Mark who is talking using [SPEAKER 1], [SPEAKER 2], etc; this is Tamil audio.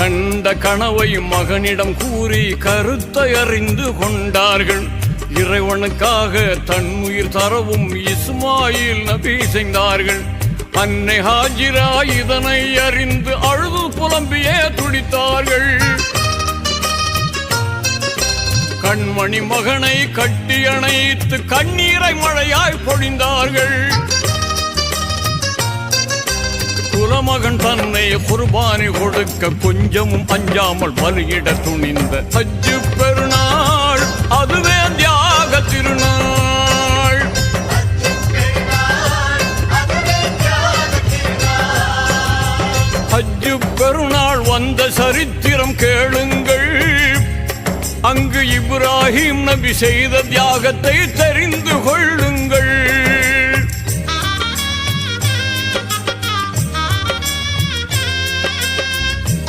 [SPEAKER 1] கண்ட கனவை மகனிடம் கூறி கருத்தை அறிந்து கொண்டார்கள். இறைவனுக்காக தன் உயிர் தரவும் இஸ்மாயில் நபி செய்தார்கள். அன்னை ஹாஜிரா இதனை அறிந்து அழுது புலம்பியே துடித்தார்கள். கண்மணி மகனை கட்டி அணைத்து கண்ணீரை மழையாய் பொழிந்தார்கள். மகன் தன்னை குர்பானி கொடுக்க கொஞ்சமும் அஞ்சாமல் பலியிட துணிந்த அஜு பெருநாள் அதுவே தியாக திருநாள். அஜு பெருநாள் வந்த சரித்திரம் கேளுங்கள். அங்கு இப்ராஹிம் நபி செய்த தியாகத்தை தெரிந்து கொள்.